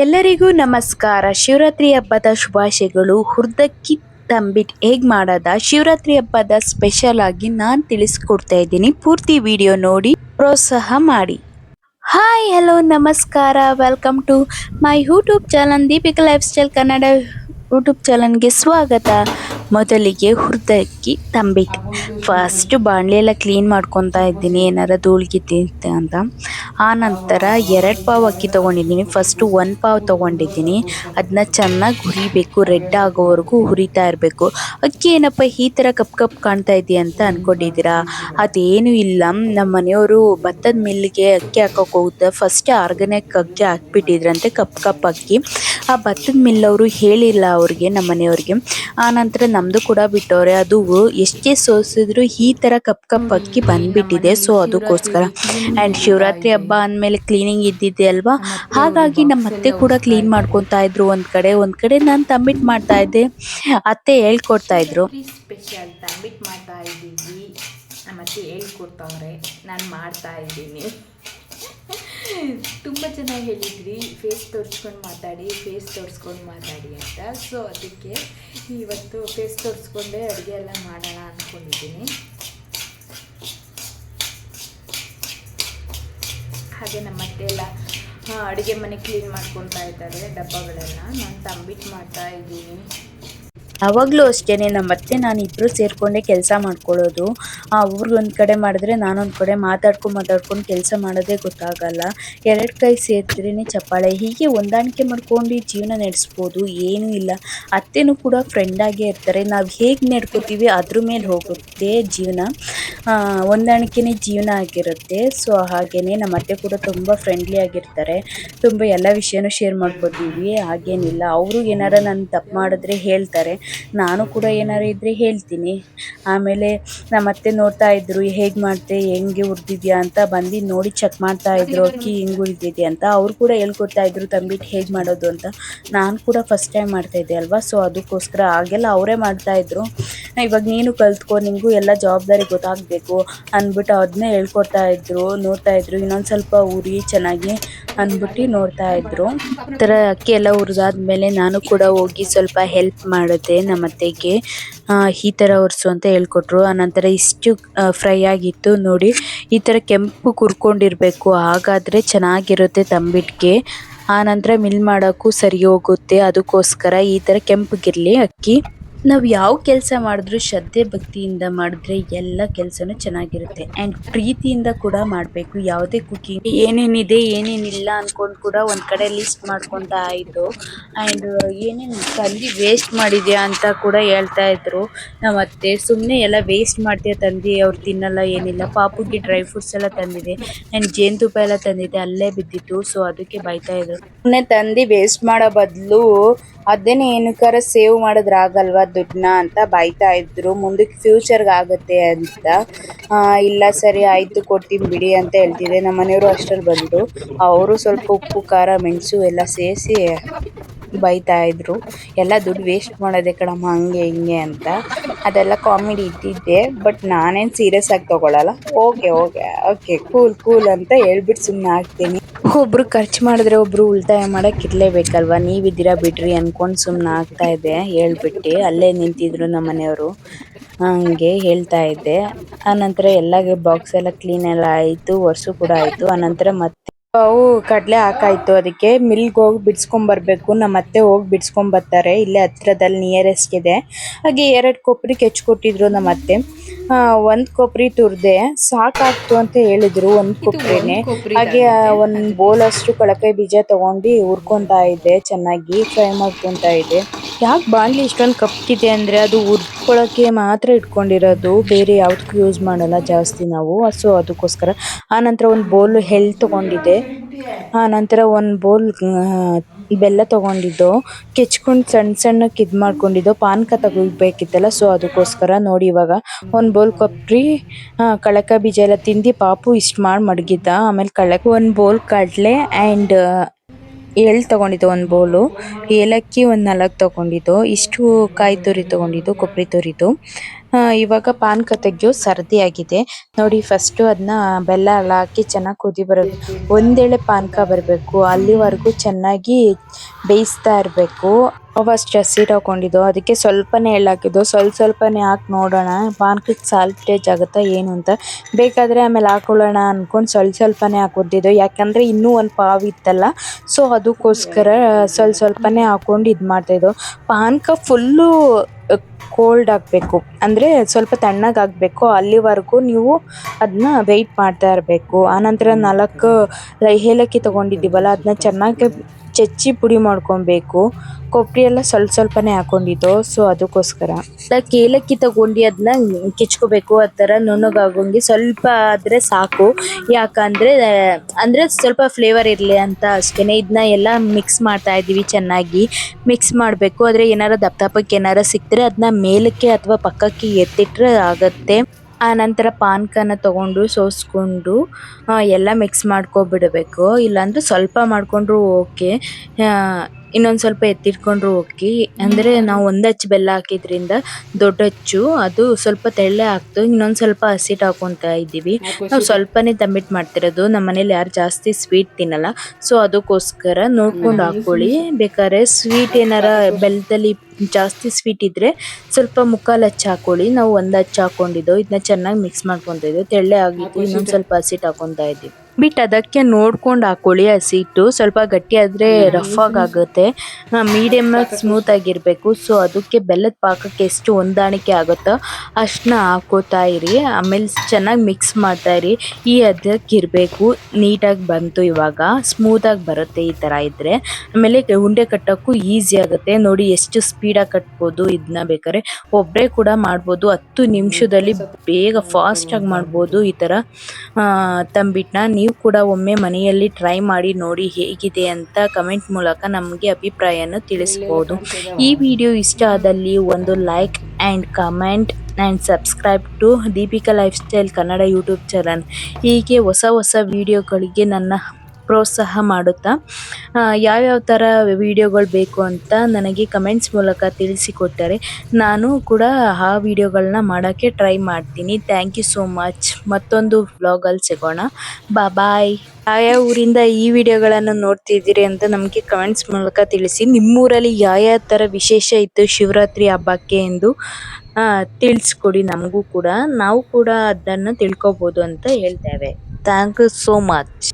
ಎಲ್ಲರಿಗೂ ನಮಸ್ಕಾರ. ಶಿವರಾತ್ರಿ ಹಬ್ಬದ ಶುಭಾಶಯಗಳು. ಹುರ್ದಕ್ಕಿ ತಂಬಿಟ್ ಹೇಗೆ ಮಾಡೋದ? ಶಿವರಾತ್ರಿ ಹಬ್ಬದ ಸ್ಪೆಷಲ್ ಆಗಿ ನಾನು ತಿಳಿಸ್ಕೊಡ್ತಾ ಇದ್ದೀನಿ. ಪೂರ್ತಿ ವಿಡಿಯೋ ನೋಡಿ, ಪ್ರೋತ್ಸಾಹ ಮಾಡಿ. ಹಾಯ್, ಹಲೋ, ನಮಸ್ಕಾರ. Welcome to my YouTube channel Deepika lifestyle Kannada YouTube ಚಾನಲ್ಗೆ ಸ್ವಾಗತ. ಮೊದಲಿಗೆ ಹುರ್ದಕ್ಕಿ ತಂಬಿಟ್ಟು ಫಸ್ಟ್ ಬಾಣಲೆ ಎಲ್ಲ ಕ್ಲೀನ್ ಮಾಡ್ಕೊತಾ ಇದ್ದೀನಿ. ಏನಾರ ಧೂಳಿಗಿದ್ದಿತ್ತು ಅಂತ. ಆನಂತರ ನಂತರ ಎರಡು ಪಾವ್ ಅಕ್ಕಿ ತೊಗೊಂಡಿದ್ದೀನಿ. ಫಸ್ಟು ಒಂದು ಪಾವ್ ತೊಗೊಂಡಿದ್ದೀನಿ. ಅದನ್ನ ಚೆನ್ನಾಗಿ ಹುರಿಬೇಕು. ರೆಡ್ ಆಗೋವರೆಗೂ ಹುರಿತಾ ಇರಬೇಕು. ಅಕ್ಕಿ ಏನಪ್ಪ, ಈ ಥರ ಕಪ್ ಕಪ್ ಕಾಣ್ತಾ ಇದೆಯಾ ಅಂತ ಅಂದ್ಕೊಂಡಿದ್ದೀರಾ ಅದೇನೂ ಇಲ್ಲ. ನಮ್ಮ ಮನೆಯವರು ಭತ್ತದ ಮಿಲ್ಲಿಗೆ ಅಕ್ಕಿ ಹಾಕೋಕೆ ಹೋಗುತ್ತೆ ಫಸ್ಟ್ ಆರ್ಗಾನಿಕ್ ಅಕ್ಕಿ ಹಾಕ್ಬಿಟ್ಟಿದ್ರಂತೆ, ಕಪ್ ಕಪ್ ಅಕ್ಕಿ. ಆ ಭತ್ತದ ಮಿಲ್ಲವರು ಹೇಳಿಲ್ಲ ಅವ್ರಿಗೆ ನಮ್ಮ ಮನೆಯವ್ರಿಗೆ. ಆನಂತರ ನಂತರ ನಮ್ಮದು ಕೂಡ ಬಿಟ್ಟವ್ರೆ. ಅದು ಎಷ್ಟೇ ಸೋಸಿದ್ರು ಈ ಥರ ಕಪ್ ಕಪ್ ಅಕ್ಕಿ ಬಂದ್ಬಿಟ್ಟಿದೆ. ಸೊ ಅದಕ್ಕೋಸ್ಕರ. ಆ್ಯಂಡ್ ಶಿವರಾತ್ರಿ ಹಬ್ಬ ಅಂದಮೇಲೆ ಕ್ಲೀನಿಂಗ್ ಇದ್ದಿದ್ದೆ ಅಲ್ವಾ? ಹಾಗಾಗಿ ನಮ್ಮ ಅತ್ತೆ ಕೂಡ ಕ್ಲೀನ್ ಮಾಡ್ಕೊತಾ ಇದ್ರು ಒಂದು ಕಡೆ. ಒಂದು ಕಡೆ ನಾನು ತಂಬಿಟ್ ಮಾಡ್ತಾ ಇದ್ದೆ. ಅತ್ತೆ ಹೇಳ್ಕೊಡ್ತಾ ಇದ್ರು. ಮಾಡ್ತಾ ಅತ್ತೆ ಹೇಳ್ಕೊಡ್ತಾವ್ರೆ. ನಾನು ಮಾಡ್ತಾ ಇದ್ದೀನಿ. ತುಂಬ ಚೆನ್ನಾಗಿ ಹೇಳಿದ್ರಿ ಫೇಸ್ ತೋರಿಸ್ಕೊಂಡು ಮಾತಾಡಿ ಫೇಸ್ ತೋರಿಸ್ಕೊಂಡು ಮಾತಾಡಿ ಅಂತ. ಸೊ ಅದಕ್ಕೆ ಇವತ್ತು ಫೇಸ್ ತೋರಿಸ್ಕೊಂಡೇ, ಅಡುಗೆ ಎಲ್ಲ ಮಾಡೋಣ ಅಂದ್ಕೊಂಡಿದ್ದೀನಿ ಹಾಗೆ ನಮ್ಮ ಎಲ್ಲ ಅಡುಗೆ ಮನೆ ಕ್ಲೀನ್ ಮಾಡ್ಕೊತಾ ಇದ್ದಾರೆ ಡಬ್ಬಗಳೆಲ್ಲ ನಾನು ತಂಬಿಟ್ಟು ಮಾಡ್ತಾ ಇದ್ದೀನಿ. ಅವಾಗಲೂ ಅಷ್ಟೇ ನಮ್ಮ ಅತ್ತೆ ನಾನು ಇಬ್ಬರು ಸೇರಿಕೊಂಡೇ ಕೆಲಸ ಮಾಡ್ಕೊಳ್ಳೋದು ಅವ್ರು ಒಂದು ಕಡೆ ಮಾಡಿದ್ರೆ ನಾನೊಂದು ಕಡೆ ಮಾತಾಡ್ಕೊಂಡು ಮಾತಾಡ್ಕೊಂಡು ಕೆಲಸ ಮಾಡೋದೇ ಗೊತ್ತಾಗಲ್ಲ. ಎರಡು ಕೈ ಸೇರಿದ್ರೇ ಚಪ್ಪಾಳೆ. ಹೀಗೆ ಹೊಂದಾಣಿಕೆ ಮಾಡ್ಕೊಂಡು ಜೀವನ ನಡೆಸ್ಬೋದು ಏನೂ ಇಲ್ಲ. ಅತ್ತೆನೂ ಕೂಡ ಫ್ರೆಂಡಾಗೇ ಇರ್ತಾರೆ. ನಾವು ಹೇಗೆ ನಡ್ಕೋತೀವಿ ಅದ್ರ ಮೇಲೆ ಹೋಗುತ್ತೆ ಜೀವನ. ಹೊಂದಾಣಿಕೆನೇ ಜೀವನ ಆಗಿರುತ್ತೆ. ಸೊ ಹಾಗೆಯೇ ನಮ್ಮ ಅತ್ತೆ ಕೂಡ ತುಂಬ ಫ್ರೆಂಡ್ಲಿ ಆಗಿರ್ತಾರೆ. ತುಂಬ ಎಲ್ಲ ವಿಷಯನೂ ಶೇರ್ ಮಾಡ್ಕೋತೀವಿ. ಹಾಗೇನಿಲ್ಲ. ಅವರು ಏನಾರ ನಾನು ತಪ್ಪು ಮಾಡಿದ್ರೆ ಹೇಳ್ತಾರೆ. ನಾನು ಕೂಡ ಏನಾರು ಇದ್ದರೆ ಹೇಳ್ತೀನಿ. ಆಮೇಲೆ ನಮ್ಮ ಅತ್ತೆ ನೋಡ್ತಾ ಇದ್ರು ಹೇಗೆ ಮಾಡ್ತೆ? ಹೆಂಗೆ ಹುರ್ದಿದ್ಯಾ ಅಂತ ಬಂದು ನೋಡಿ ಚೆಕ್ ಮಾಡ್ತಾ ಇದ್ರು, ಅಕ್ಕಿ ಹಿಂಗೆ ಹುರಿದಿದೆ ಅಂತ. ಅವ್ರು ಕೂಡ ಹೇಳ್ಕೊಡ್ತಾ ಇದ್ರು, ತಂಬಿಟ್ಟು ಹೇಗೆ ಮಾಡೋದು? ಅಂತ. ನಾನು ಕೂಡ ಫಸ್ಟ್ ಟೈಮ್ ಮಾಡ್ತಾ ಇದ್ದೆ ಅಲ್ವಾ? ಸೊ ಅದಕ್ಕೋಸ್ಕರ ಆಗೆಲ್ಲ ಅವರೇ ಮಾಡ್ತಾ ಇದ್ರು. ಇವಾಗ ನೀನು ಕಲ್ತ್ಕೊ, ನಿಂಗೂ ಎಲ್ಲ ಜವಾಬ್ದಾರಿ ಗೊತ್ತಾಗಬೇಕು ಅಂದ್ಬಿಟ್ಟು ಅದನ್ನೇ ಹೇಳ್ಕೊಡ್ತಾ ಇದ್ರು, ನೋಡ್ತಾ ಇದ್ರು. ಇನ್ನೊಂದು ಸ್ವಲ್ಪ ಉರಿ, ಚೆನ್ನಾಗಿ ಅಂದ್ಬಿಟ್ಟು ನೋಡ್ತಾ ಇದ್ರು. ಈ ಥರ ಅಕ್ಕಿ ಎಲ್ಲ ಉರಿದಾದ್ಮೇಲೆ ನಾನು ಕೂಡ ಹೋಗಿ ಸ್ವಲ್ಪ ಹೆಲ್ಪ್ ಮಾಡಿದೆ. ನಮ್ಮ ಅತ್ತೆಗೆ ಈ ಥರ ಒರೆಸು ಅಂತ ಹೇಳ್ಕೊಟ್ರು. ಆನಂತರ ಇಷ್ಟು ಫ್ರೈ ಆಗಿತ್ತು ನೋಡಿ. ಈ ಥರ ಕೆಂಪು ಕುರ್ಕೊಂಡಿರಬೇಕು, ಹಾಗಾದರೆ ಚೆನ್ನಾಗಿರುತ್ತೆ ತಂಬಿಟ್ಟಿಗೆ ಆನಂತರ ಮಿಲ್ ಮಾಡೋಕ್ಕೂ ಸರಿ ಹೋಗುತ್ತೆ. ಅದಕ್ಕೋಸ್ಕರ ಈ ಥರ ಕೆಂಪಗಿರಲಿ ಅಕ್ಕಿ. ನಾವು ಯಾವ ಕೆಲಸ ಮಾಡಿದ್ರು ಶ್ರದ್ಧೆ ಭಕ್ತಿಯಿಂದ ಮಾಡಿದ್ರೆ ಎಲ್ಲ ಕೆಲಸನೂ ಚೆನ್ನಾಗಿರುತ್ತೆ. ಆ್ಯಂಡ್ ಪ್ರೀತಿಯಿಂದ ಕೂಡ ಮಾಡಬೇಕು. ಯಾವುದೇ ಕುಕಿಂಗ್ ಏನೇನಿದೆ, ಏನೇನಿಲ್ಲ ಅಂದ್ಕೊಂಡು ಕೂಡ ಒಂದು ಕಡೆ ಲಿಸ್ಟ್ ಮಾಡ್ಕೊತಾ ಆಯಿತು. ಆ್ಯಂಡ್ ಏನೇನು ತಂದು ವೇಸ್ಟ್ ಮಾಡಿದ್ಯಾ ಅಂತ ಕೂಡ ಹೇಳ್ತಾ ಇದ್ರು. ನಮ್ಮ ಅತ್ತೆ ಸುಮ್ಮನೆ ಎಲ್ಲ ವೇಸ್ಟ್ ಮಾಡ್ತೀಯ ತಂದು, ಅವ್ರು ತಿನ್ನಲ್ಲ, ಏನಿಲ್ಲ. ಪಾಪುಗೆ ಡ್ರೈ ಫ್ರೂಟ್ಸ್ ಎಲ್ಲ ತಂದಿದೆ. ಆ್ಯಂಡ್ ಜೇನುತುಪ್ಪ ಎಲ್ಲ ತಂದಿದೆ, ಅಲ್ಲೇ ಬಿದ್ದಿತ್ತು. ಸೊ ಅದಕ್ಕೆ ಬೈತಾ ಇದ್ರು. ಸುಮ್ಮನೆ ತಂದು ವೇಸ್ಟ್ ಮಾಡೋ ಬದಲು ಅದನ್ನೇ ಏನಕ್ಕಾರ ಸೇವ್ ಮಾಡಿದ್ರೆ ಆಗಲ್ವಾ ದುಡ್ಡನ್ನ ಅಂತ ಬೈತಾ ಇದ್ರು. ಮುಂದಕ್ಕೆ ಫ್ಯೂಚರ್ಗೆ ಆಗುತ್ತೆ ಅಂತ. ಇಲ್ಲ ಸರಿ, ಆಯಿತು, ಕೊಡ್ತೀನಿ ಬಿಡಿ ಅಂತ ಹೇಳ್ತಿದ್ದೆ. ನಮ್ಮ ಮನೆಯವರು ಅಷ್ಟರಲ್ಲಿ ಬಂದರು. ಅವರು ಸ್ವಲ್ಪ ಉಪ್ಪು, ಖಾರ, ಮೆಣಸು ಎಲ್ಲ ಸೇರಿಸಿ ಬೈತಾ ಇದ್ರು. ಎಲ್ಲ ದುಡ್ಡು ವೇಸ್ಟ್ ಮಾಡೋದೆ ಕಣಮ್ಮ, ಹಂಗೆ ಹಿಂಗೆ ಅಂತ. ಅದೆಲ್ಲ ಕಾಮಿಡಿ ಇದ್ದಿದ್ದೆ ಬಟ್ ನಾನೇನು ಸೀರಿಯಸ್ ಆಗಿ ತಗೊಳಲ್ಲ. Okay okay okay cool cool ಅಂತ ಹೇಳ್ಬಿಟ್ಟು ಸುಮ್ಮನೆ ಹಾಕ್ತೀನಿ ಒಬ್ರು ಖರ್ಚು ಮಾಡಿದ್ರೆ ಒಬ್ರು ಉಳಿತಾಯ ಮಾಡಕ್ಕೆ ಇರಲೇಬೇಕಲ್ವಾ? ನೀವಿದ್ದೀರಾ ಬಿಡ್ರಿ ಅನ್ಕೊಂಡು ಸುಮ್ಮನೆ ಆಗ್ತಾ ಇದೆ ಹೇಳ್ಬಿಟ್ಟು ಅಲ್ಲೇ ನಿಂತಿದ್ರು ನಮ್ಮ ಮನೆಯವರು. ಹಂಗೆ ಹೇಳ್ತಾ ಇದ್ದೆ. ಆನಂತರ ಎಲ್ಲ ಬಾಕ್ಸ್ ಎಲ್ಲ ಕ್ಲೀನ್ ಎಲ್ಲ ಆಯಿತು, ವರ್ಷ ಕೂಡ ಆಯಿತು. ಆನಂತರ ಮತ್ತೆ ಅವು ಕಡಲೆ ಹಾಕಾಯ್ತು. ಅದಕ್ಕೆ ಮಿಲ್ಗೆ ಹೋಗಿ ಬಿಡ್ಸ್ಕೊಂಡ್ ಬರ್ಬೇಕು. ನಮ್ಮ ಅತ್ತೆ ಹೋಗಿ ಬಿಡ್ಸ್ಕೊಂಡ್ ಬರ್ತಾರೆ. ಇಲ್ಲೇ ಹತ್ರದಲ್ಲಿ ನಿಯರೆಸ್ಟ್ ಇದೆ. ಹಾಗೆ ಎರಡು ಕೊಬ್ಬರಿ ಕೊಟ್ಟಿದ್ರು ನಮ್ಮ ಅತ್ತೆ. ಒಂದು ಒಂದ್ ಕೊಬ್ಬರಿ ತುರ್ದೆ ಸಾಕಾಗ್ತು ಅಂತ ಹೇಳಿದ್ರು ಒಂದ್ ಕೊಬ್ಬರಿನೇ. ಹಾಗೆ ಒಂದ್ ಬೌಲ್ ಅಷ್ಟು ಕಳಪೆ ಬೀಜ ತಗೊಂಡು ಹುರ್ಕೊಂತಾ ಇದ್ದೆ. ಚೆನ್ನಾಗಿ ಫ್ರೈ ಮಾಡ್ಕೊಂತಾ ಇದ್ದೆ. ಯಾಕೆ ಬಾಣಲಿ ಇಷ್ಟೊಂದು ಕಪ್ಪಿದೆ ಅಂದರೆ ಅದು ಉರ್ಕೊಳ್ಳೋಕ್ಕೆ ಮಾತ್ರ ಇಟ್ಕೊಂಡಿರೋದು? ಬೇರೆ ಯಾವುದಕ್ಕೂ ಯೂಸ್ ಮಾಡಲ್ಲ ಜಾಸ್ತಿ ನಾವು. ಸೊ ಅದಕ್ಕೋಸ್ಕರ ಆನಂತರ ಒಂದು ಬೌಲ್ ಹೆಲ್ ತೊಗೊಂಡಿದ್ದೆ. ಆನಂತರ ಒಂದು ಬೌಲ್ ಬೆಲ್ಲ ತಗೊಂಡಿದ್ದು. ಕೆಚ್ಕೊಂಡು ಸಣ್ಣ ಸಣ್ಣಕ್ಕೆ ಇದು ಮಾಡ್ಕೊಂಡಿದ್ದು. ಪಾನಕ ತಗೋಬೇಕಿತ್ತಲ್ಲ ಸೊ ಅದಕ್ಕೋಸ್ಕರ ನೋಡಿ ಇವಾಗ ಒಂದು ಬೌಲ್ ಕೊಬ್ಬರಿ ಕಳಕ ಬೀಜ ಎಲ್ಲ ತಿಂದು ಪಾಪು ಇಷ್ಟು ಮಾಡಿ ಮಡಗಿದ್ದ. ಆಮೇಲೆ ಕಳಕ ಒಂದು ಬೌಲ್ ಕಡಲೆ ಆ್ಯಂಡ್ ಎಳ್ಳು ತಗೊಂಡಿದ್ದು ಒಂದು ಬೌಲು ಏಲಕ್ಕಿ ಒಂದು ನಾಲ್ಕು ತಗೊಂಡಿದ್ದು, ಇಷ್ಟು ಕಾಯಿ ತುರಿ ತಗೊಂಡಿದ್ದು ಕೊಬ್ಬರಿ ತುರಿದು. ಇವಾಗ ಪಾನ್ಕ ತೆಗಿಯೋ ಸರ್ದಿ ಆಗಿದೆ. ನೋಡಿ ಫಸ್ಟ್ ಅದನ್ನ ಬೆಲ್ಲ ಎಲ್ಲ ಹಾಕಿ ಚೆನ್ನಾಗಿ ಕುದಿ ಬರಬೇಕು ಒಂದೇಳೆ ಪಾನಕ ಬರಬೇಕು. ಅಲ್ಲಿವರೆಗೂ ಚೆನ್ನಾಗಿ ಬೇಯಿಸ್ತಾ ಇರಬೇಕು. ಫಸ್ಟ್ ಹಸಿಟ್ ಹಾಕೊಂಡಿದ್ದು. ಅದಕ್ಕೆ ಸ್ವಲ್ಪನೇ ಎಳ್ಳು ಹಾಕಿದ್ದು. ಸ್ವಲ್ಪ ಸ್ವಲ್ಪನೇ ಹಾಕಿ ನೋಡೋಣ. ಪಾನ್ಕಕ್ಕೆ ಸಾಲ್ಟೇಜ್ ಆಗುತ್ತಾ ಏನು ಅಂತ. ಬೇಕಾದರೆ ಆಮೇಲೆ ಹಾಕೊಳ್ಳೋಣ ಅಂದ್ಕೊಂಡು ಸ್ವಲ್ಪ ಸ್ವಲ್ಪನೇ ಹಾಕೊಂಡಿದ್ದು ಯಾಕಂದರೆ ಇನ್ನೂ ಒಂದು ಪಾವು ಇತ್ತಲ್ಲ. ಸೊ ಅದಕ್ಕೋಸ್ಕರ ಸ್ವಲ್ಪ ಸ್ವಲ್ಪನೇ ಹಾಕೊಂಡು ಇದು ಮಾಡ್ತಾಯಿದ್ದು ಪಾನ್ಕ ಫುಲ್ಲು ಕೋಲ್ಡ್ ಆಗಬೇಕು. ಅಂದರೆ ಸ್ವಲ್ಪ ತಣ್ಣಗೆ ಆಗಬೇಕು. ಅಲ್ಲಿವರೆಗೂ ನೀವು ಅದನ್ನ ವೆಯ್ಟ್ ಮಾಡ್ತಾ ಇರಬೇಕು. ಆನಂತರ ನಾಲ್ಕು, ಏಲಕ್ಕಿ ತೊಗೊಂಡಿದ್ದೀವಲ್ಲ ಅದನ್ನ ಚೆನ್ನಾಗಿ ಚಚ್ಚಿ ಪುಡಿ ಮಾಡ್ಕೊಬೇಕು. ಕೊಬ್ಬರಿ ಎಲ್ಲ ಸ್ವಲ್ಪ ಸ್ವಲ್ಪನೇ ಹಾಕೊಂಡಿದ್ದು ಸೊ ಅದಕ್ಕೋಸ್ಕರ. ಅದಕ್ಕೆ ಏಲಕ್ಕಿ ತಗೊಂಡು ಅದನ್ನ ಕಿಚ್ಕೋಬೇಕು, ಆ ಥರ ನುಣ್ಣಗಾಗೋಂಗೆ ಸ್ವಲ್ಪ ಆದರೆ ಸಾಕು. ಯಾಕಂದರೆ, ಅಂದರೆ ಸ್ವಲ್ಪ ಫ್ಲೇವರ್ ಇರಲಿ ಅಂತ ಅಷ್ಟೇ ಇದನ್ನ ಎಲ್ಲ ಮಿಕ್ಸ್ ಮಾಡ್ತಾ ಇದ್ದೀವಿ ಚೆನ್ನಾಗಿ. ಮಿಕ್ಸ್ ಮಾಡಬೇಕು, ಆದರೆ ಏನಾರು ದಪ್ಪ ದಪ್ಪಕ್ಕೆ ಏನಾರು ಸಿಕ್ಕಿದ್ರೆ ಅದನ್ನ ಮೇಲಕ್ಕೆ ಅಥವಾ ಪಕ್ಕಕ್ಕೆ ಎತ್ತಿಟ್ರೆ ಆಗುತ್ತೆ. ಆ ನಂತರ ಪಾನ್ಕನ ತಗೊಂಡು ಸೋಸ್ಕೊಂಡು ಎಲ್ಲ ಮಿಕ್ಸ್ ಮಾಡ್ಕೊಬಿಡಬೇಕು. ಇಲ್ಲಾಂದ್ರೆ ಸ್ವಲ್ಪ ಮಾಡಿಕೊಂಡ್ರು ಓಕೆ ಇನ್ನೊಂದು ಸ್ವಲ್ಪ ಎತ್ತಿಟ್ಕೊಂಡ್ರು ಓಕೆ ಅಂದರೆ ನಾವು ಒಂದು ಅಚ್ಚು ಬೆಲ್ಲ ಹಾಕಿದ್ರಿಂದ ದೊಡ್ಡ ಅಚ್ಚು ಅದು ಸ್ವಲ್ಪ ತೆಳ್ಳೆ ಆಗ್ತು. ಇನ್ನೊಂದು ಸ್ವಲ್ಪ ಹಸಿಟ್ಟು ಹಾಕೊತಾ ಇದ್ದೀವಿ. ನಾವು ಸ್ವಲ್ಪನೇ ತಂಬಿಟ್ಟು ಮಾಡ್ತಿರೋದು. ನಮ್ಮ ಮನೇಲಿ ಯಾರು ಜಾಸ್ತಿ ಸ್ವೀಟ್ ತಿನ್ನಲ್ಲ. ಸೊ ಅದಕ್ಕೋಸ್ಕರ ನೋಡ್ಕೊಂಡು ಹಾಕೊಳ್ಳಿ. ಬೇಕಾದ್ರೆ ಸ್ವೀಟ್ ಏನಾರ ಬೆಲ್ಲದಲ್ಲಿ ಜಾಸ್ತಿ ಸ್ವೀಟ್ ಇದ್ರೆ ಸ್ವಲ್ಪ ಮುಕ್ಕಾಲು ಹಚ್ಚು ಹಾಕೊಳ್ಳಿ. ನಾವು ಒಂದು ಹಚ್ಚು ಹಾಕೊಂಡಿದ್ದೋ ಇದನ್ನ ಚೆನ್ನಾಗಿ ಮಿಕ್ಸ್ ಮಾಡ್ಕೊಂತ ಇದ್ದೀವಿ ತೆಳ್ಳೆ ಆಗಿತ್ತು ಇನ್ನೊಂದು ಸ್ವಲ್ಪ ಹಸಿಟ್ಟು ಹಾಕೊತಾ ಇದ್ದೀವಿ. ಬಿಟ್ ಅದಕ್ಕೆ ನೋಡ್ಕೊಂಡು ಹಾಕೊಳ್ಳಿ ಹಸಿಟ್ಟು ಸ್ವಲ್ಪ ಗಟ್ಟಿ ಆದ್ರೆ ರಫ್ ಆಗುತ್ತೆ. ಮೀಡಿಯಮ್ ಸ್ಮೂತ್ ಆಗಿರಬೇಕು. ಸೊ ಅದಕ್ಕೆ ಬೆಲ್ಲದ ಪಾಕಕ್ಕೆ ಎಷ್ಟು ಹೊಂದಾಣಿಕೆ ಆಗುತ್ತೋ ಅಷ್ಟನ್ನ ಹಾಕೋತಾ ಇರಿ. ಆಮೇಲೆ ಚೆನ್ನಾಗಿ ಮಿಕ್ಸ್ ಮಾಡ್ತಾ ಇರಿ. ಈ ಅದಕ್ಕೆ ಇರಬೇಕು. ನೀಟಾಗಿ ಬಂತು ಇವಾಗ. ಸ್ಮೂತಾಗಿ ಬರುತ್ತೆ ಈ ಥರ ಇದ್ರೆ. ಆಮೇಲೆ ಉಂಡೆ ಕಟ್ಟೋಕ್ಕೂ ಈಸಿ ಆಗುತ್ತೆ. ನೋಡಿ ಎಷ್ಟು ಸ್ಪೀಡಾಗಿ ಕಟ್ಬೋದು ಇದನ್ನ ಬೇಕಾದ್ರೆ. ಒಬ್ಬರೇ ಕೂಡ ಮಾಡ್ಬೋದು. ಹತ್ತು ನಿಮಿಷದಲ್ಲಿ ಬೇಗ ಫಾಸ್ಟಾಗಿ ಮಾಡ್ಬೋದು ಈ ಥರ ತಂಬಿಟ್ನ. ತಂಬಿಟ್ಟನ್ನ ನೀವು ಕೂಡ ಒಮ್ಮೆ ಮನೆಯಲ್ಲಿ ಟ್ರೈ ಮಾಡಿ ನೋಡಿ ಹೇಗಿದೆ ಅಂತ ಕಮೆಂಟ್ ಮೂಲಕ ನಮಗೆ ಅಭಿಪ್ರಾಯವನ್ನು ತಿಳಿಸ್ಬೋದು. ಈ ವಿಡಿಯೋ ಇಷ್ಟ ಆದಲ್ಲಿ ಒಂದು like and comment and subscribe to Deepika lifestyle Kannada YouTube channel ಹೀಗೆ ಹೊಸ ಹೊಸ ವಿಡಿಯೋಗಳಿಗೆ ನನ್ನ ಪ್ರೋತ್ಸಾಹ ಮಾಡುತ್ತಾ ಯಾವ್ಯಾವ ಥರ ವಿಡಿಯೋಗಳು ಬೇಕು ಅಂತ ನನಗೆ ಕಮೆಂಟ್ಸ್ ಮೂಲಕ ತಿಳಿಸಿಕೊಟ್ಟರೆ ನಾನು ಕೂಡ ಆ ವಿಡಿಯೋಗಳನ್ನ ಮಾಡೋಕ್ಕೆ ಟ್ರೈ ಮಾಡ್ತೀನಿ. Thank you so much. ಮತ್ತೊಂದು ವ್ಲಾಗಲ್ಲಿ ಸಿಗೋಣ. ಬಾ ಬಾಯ್. ಯಾವ ಊರಿಂದ ಈ ವಿಡಿಯೋಗಳನ್ನು ನೋಡ್ತಿದ್ದೀರಿ ಅಂತ ನಮಗೆ ಕಮೆಂಟ್ಸ್ ಮೂಲಕ ತಿಳಿಸಿ. ನಿಮ್ಮೂರಲ್ಲಿ ಯಾವ ಥರ ವಿಶೇಷ ಇತ್ತು ಶಿವರಾತ್ರಿ ಹಬ್ಬಕ್ಕೆ ಎಂದು ತಿಳಿಸ್ಕೊಡಿ ನಮಗೂ ಕೂಡ. ನಾವು ಕೂಡ ಅದನ್ನು ತಿಳ್ಕೊಬೋದು ಅಂತ ಹೇಳ್ತೇವೆ. Thank you so much.